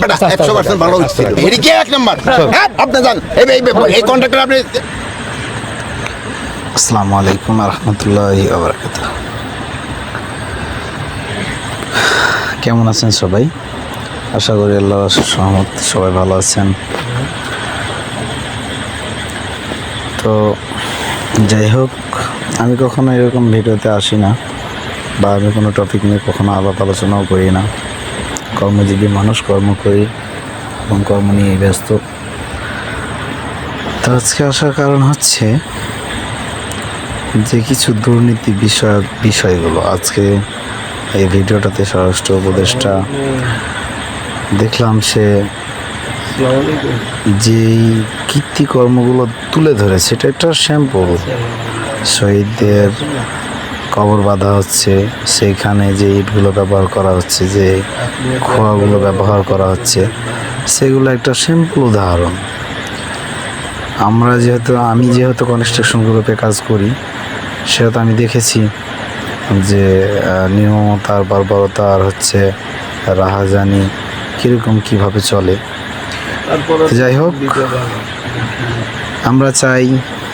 বেটা, 100% ভালো হচ্ছে। এটি এক নাম্বার? হ্যাঁ, আপনি যান। এই- এই- এই- এই কন্ট্রাক্টর আপনি আসসালামু আলাইকুম রহমতুল্লাহ আবরাকাত কেমন আছেন সবাই আশা করি আল্লাহ সহমত সবাই ভালো আছেন তো যাই হোক আমি কখনো এরকম ভিডিওতে আসি না বা আমি কোনো টপিক নিয়ে কখনো আলাপ আলোচনাও করি না কর্মজীবী মানুষ কর্ম করি এবং কর্ম নিয়ে ব্যস্ত, তো আজকে আসার কারণ হচ্ছে যে কিছু দুর্নীতি বিষয়ক বিষয়গুলো। আজকে এই ভিডিওটাতে স্বরাষ্ট্র উপদেষ্টা দেখলাম সে যেই কীর্তিকর্মগুলো তুলে ধরে সেটা একটা শ্যাম্পল শহীদদের কবর বাঁধা হচ্ছে সেইখানে যে ইটগুলো ব্যবহার করা হচ্ছে যে খোয়াগুলো ব্যবহার করা হচ্ছে সেগুলো একটা সিম্পল উদাহরণ। আমরা যেহেতু আমি যেহেতু কনস্ট্রাকশন গ্রুপে কাজ করি সেহেতু আমি দেখেছি যে আহ, নির্মমতার বর্বরতা আর হচ্ছে রাহাজানি কীরকম কীভাবে চলে। যাই হোক আমরা চাই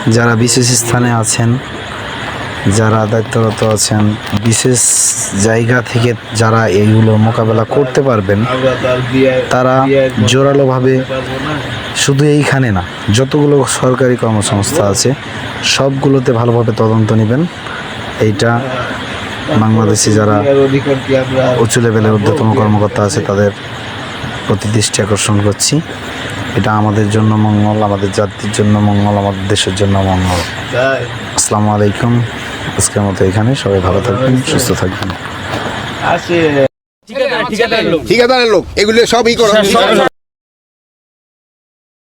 যারা বিশেষ স্থানে আছেন যারা দায়িত্বরত আছেন বিশেষ জায়গা থেকে যারা এইগুলো মোকাবেলা করতে পারবেন তারা জোরালোভাবে শুধু এইখানে না যতগুলো সরকারি কর্মসংস্থা আছে সবগুলোতে ভালোভাবে তদন্ত নেবেন। এইটা বাংলাদেশে যারা উঁচু লেভেলের ঊর্ধ্বতম কর্মকর্তা আছে তাদের প্রতি দৃষ্টি আকর্ষণ করছি। এটা আমাদের জন্য মঙ্গল আমাদের জাতির জন্য মঙ্গল আমাদের দেশের জন্য মঙ্গল। আসসালামু আলাইকুম। আজকের মতো এখানে। সবাই ভালো থাকবেন সুস্থ থাকবেন। ঠিকাদারের লোক। এগুলো সবই করো